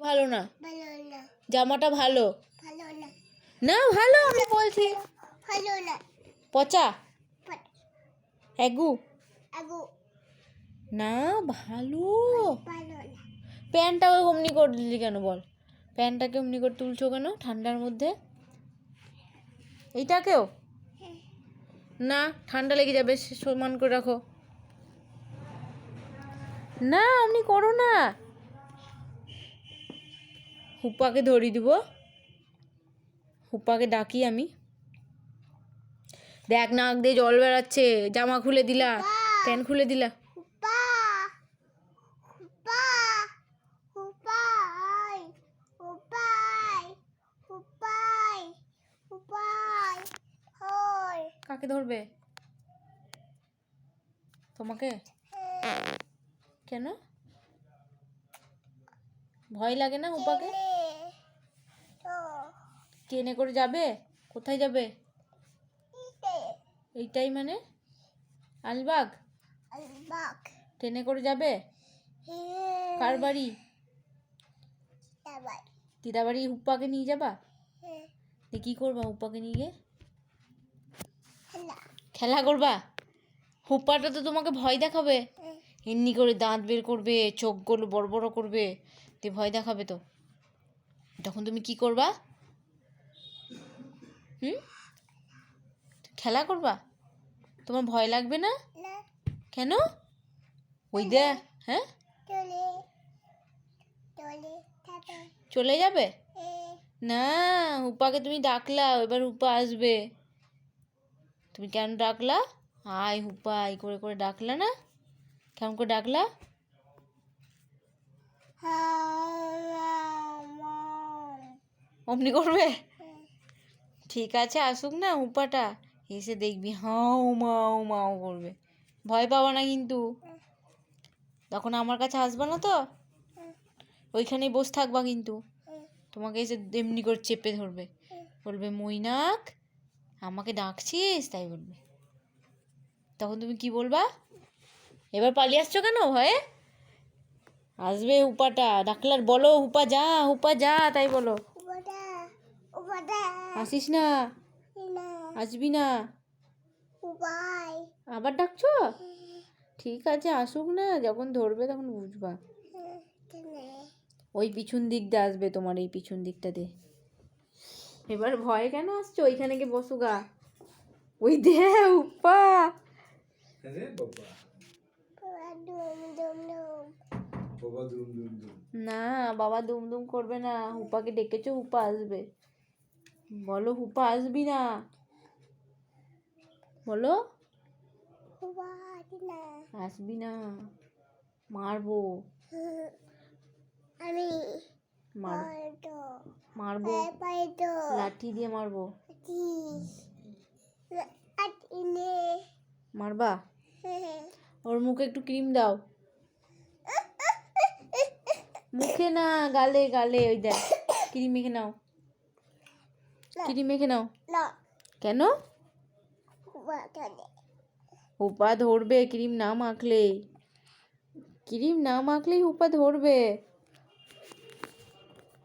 ভালো না? জামাটা ভালো? না। ভালো আমি বলছি। পচা? এগু? না ভালো। প্যান্টটা অমনি করে দিলি কেন বল? প্যান্টটাকে অমনি করে তুলছো কেন ঠান্ডার মধ্যে? এইটাকেও? না ঠান্ডা লেগে যাবে সমান করে রাখো। না অমনি করো না। হুপ্পাকে ধরিয়ে দিব। হুপ্পাকে ডাকি আমি। দেখ নাক দিয়ে জল বেড়াচ্ছে জামা খুলে দিলা প্যান্ট খুলে দিলা। কাকে ধরবে? তোমাকে? কেন? ভয় লাগে না হুপাকে তো। ট্রেনে করে যাবে? কোথায় যাবে? এইটাই। মানে? আলবাগ? ট্রেনে করে যাবে? কার বাড়ি? তাবাই দিদাবাড়ি হুপ্পাকে নিয়ে যাবা? হে দিয়ে কী করবা হুপ্পাকে নিয়ে গিয়ে? খেলা। করবা? হুপ্পাটা তো তোমাকে ভয় দেখাবে। এমনি করে দাঁত বের করবে চোখগুলো বড় বড় করবে। দিয়ে ভয় দেখাবে তো। তখন তুমি কি করবা? হুম? খেলা করবা? তোমার ভয় লাগবে না? কেন? ওই দে হ্যাঁ? চলে। যাবে? না হুপাকে তুমি ডাকলা এবার হুপা আসবে। তুমি কেন ডাকলা? আয় হুপা এই করে করে ডাকলা না? কেমন করে ডাকলা? অমনি করবে? ঠিক আছে, আসুক না উপাটা। এসে দেখবি, হাও, মাও মাও করবে। ভয় পাবা না কিন্তু। তখন আমার কাছে আসবা না তো? ওইখানেই বসে থাকবা কিন্তু। তোমাকে এসে এমনি করে চেপে ধরবে। বলবে, মৈনাক, আমাকে ডাকছিস? তাই বলবে। তখন তুমি কি বলবা? এবার পালিয়ে আসছো কেন ভয়ে? আসবে উপাটা। ডাকলার বলো হুপা যা হুপা যা তাই বলো। আসিস না? আসবি না? আবার ডাকছো? ঠিক আছে আসুক না যখন ধরবে তখন বুঝবা। ওই পিছন দিক দিয়ে আসবে তোমার এই পিছন দিকটা দিয়ে এবার ভয় কেন আসছো? ওইখানে গিয়ে বসো গা। ওই দে উপা বাবা ডুম ডুম ডুম বাবা দুম দুম দুম না বাবা দুম দুম করবে না। হুপাকে ডেকেছো হুপা আসবে। বলো হুপা আসবি না? বলো। আসবি না। মারবো। আমি মার মারবো। লাঠি দিয়ে মারবো। মারবা? ওর মুখে একটু ক্রিম দাও। মুখে না গালে গালে ওই দেখ ক্রিম মেখে নাও। ক্রিম মেখে নাও। কেন? হুপা ধরবে ক্রিম না মাখলে ক্রিম না মাখলেই হুপা ধরবে।